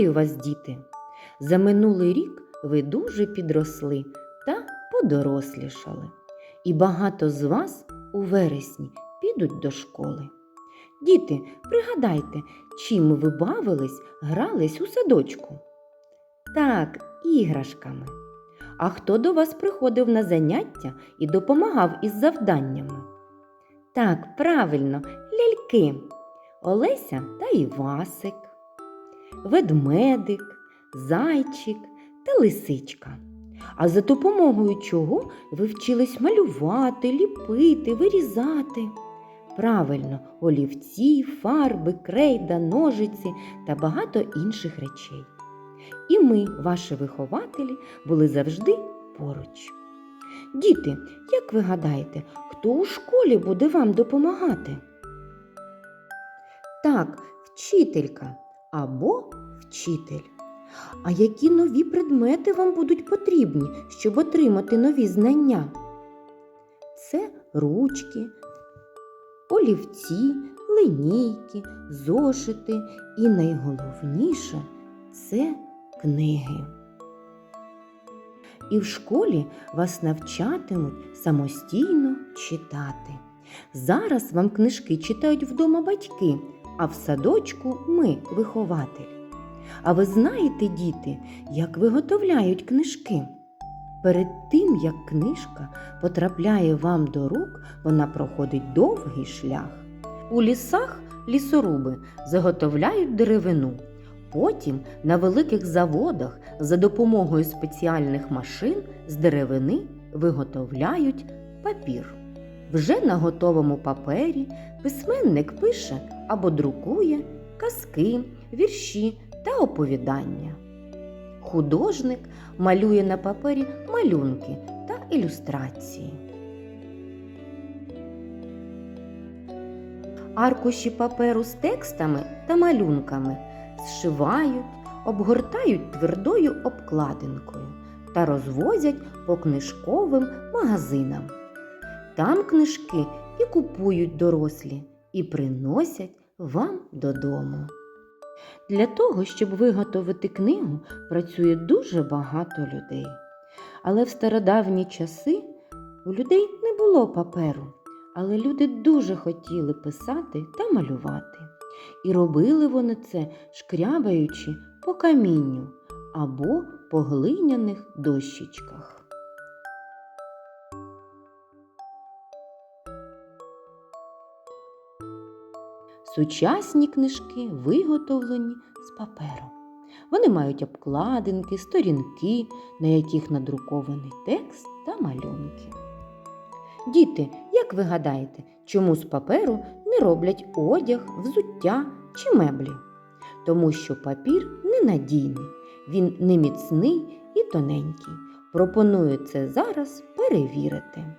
Вітаю вас, діти! За минулий рік ви дуже підросли та подорослішали. І багато з вас у вересні підуть до школи. Діти, пригадайте, чим ви бавились, грались у садочку? Так, іграшками. А хто до вас приходив на заняття і допомагав із завданнями? Так, правильно, ляльки. Олеся та Івасик, ведмедик, зайчик та лисичка. А за допомогою чого ви вчились малювати, ліпити, вирізати? Правильно, олівці, фарби, крейда, ножиці та багато інших речей. І ми, ваші вихователі, були завжди поруч. Діти, як ви гадаєте, хто у школі буде вам допомагати? Так, вчителька або вчитель. А які нові предмети вам будуть потрібні, щоб отримати нові знання? Це ручки, олівці, линійки, зошити і найголовніше це книги. І в школі вас навчатимуть самостійно читати. Зараз вам книжки читають вдома батьки, а в садочку ми вихователі. А ви знаєте, діти, як виготовляють книжки? Перед тим, як книжка потрапляє вам до рук, вона проходить довгий шлях. У лісах лісоруби заготовляють деревину. Потім на великих заводах за допомогою спеціальних машин з деревини виготовляють папір. Вже на готовому папері письменник пише або друкує казки, вірші та оповідання. Художник малює на папері малюнки та ілюстрації. Аркуші паперу з текстами та малюнками зшивають, обгортають твердою обкладинкою та розвозять по книжковим магазинам. Там книжки і купують дорослі, і приносять вам додому. Для того, щоб виготовити книгу, працює дуже багато людей. Але в стародавні часи у людей не було паперу, але люди дуже хотіли писати та малювати. І робили вони це, шкрябаючи по камінню або по глиняних дощечках. Сучасні книжки виготовлені з паперу. Вони мають обкладинки, сторінки, на яких надрукований текст та малюнки. Діти, як ви гадаєте, чому з паперу не роблять одяг, взуття чи меблі? Тому що папір ненадійний, він неміцний і тоненький. Пропоную це зараз перевірити.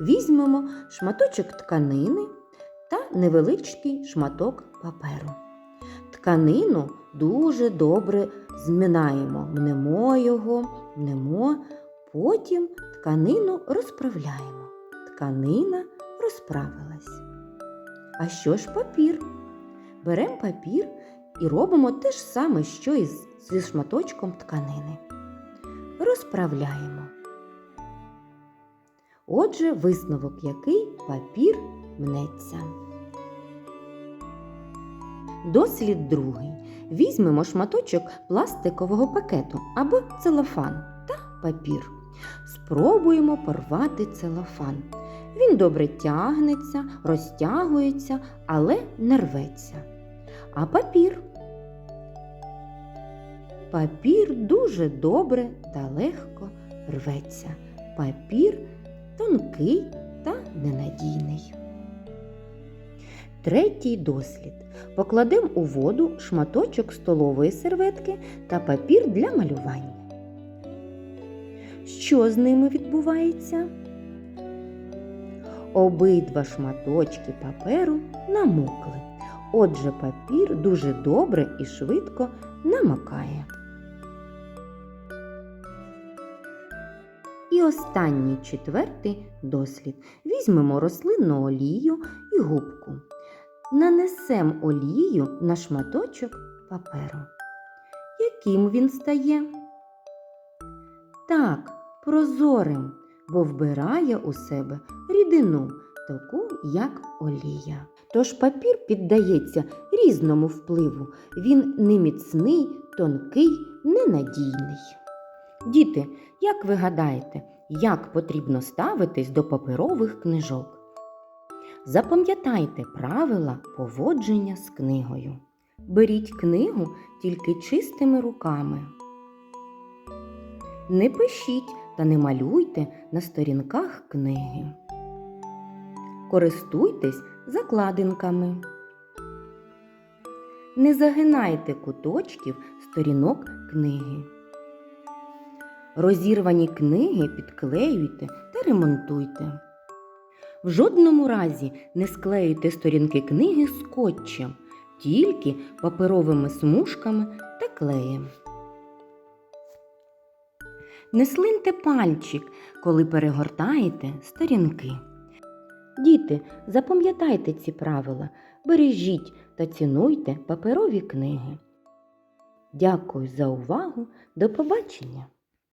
Візьмемо шматочок тканини та невеличкий шматок паперу. Тканину дуже добре зминаємо, мнемо його, мнемо, потім тканину розправляємо. Тканина розправилась. А що ж папір? Беремо папір і робимо те ж саме, що і зі шматочком тканини. Розправляємо. Отже, висновок який папір мнеться. Дослід другий. Візьмемо шматочок пластикового пакету або целофан та папір. Спробуємо порвати целофан. Він добре тягнеться, розтягується, але не рветься. А папір. Папір дуже добре та легко рветься. Папір тонкий та ненадійний. Третій дослід. Покладемо у воду шматочок столової серветки та папір для малювання. Що з ними відбувається? Обидва шматочки паперу намокли. Отже, папір дуже добре і швидко намокає. І останній четвертий дослід. Візьмемо рослинну олію і губку. Нанесемо олію на шматочок паперу. Яким він стає? Так, прозорим, бо вбирає у себе рідину, таку як олія. Тож папір піддається різному впливу. Він не міцний, тонкий, ненадійний. Діти, як ви гадаєте, як потрібно ставитись до паперових книжок? Запам'ятайте правила поводження з книгою. Беріть книгу тільки чистими руками. Не пишіть та не малюйте на сторінках книги. Користуйтесь закладинками. Не загинайте куточків сторінок книги. Розірвані книги підклеюйте та ремонтуйте. В жодному разі не склеюйте сторінки книги скотчем, тільки паперовими смужками та клеєм. Не слиньте пальчик, коли перегортаєте сторінки. Діти, запам'ятайте ці правила, бережіть та цінуйте паперові книги. Дякую за увагу. До побачення!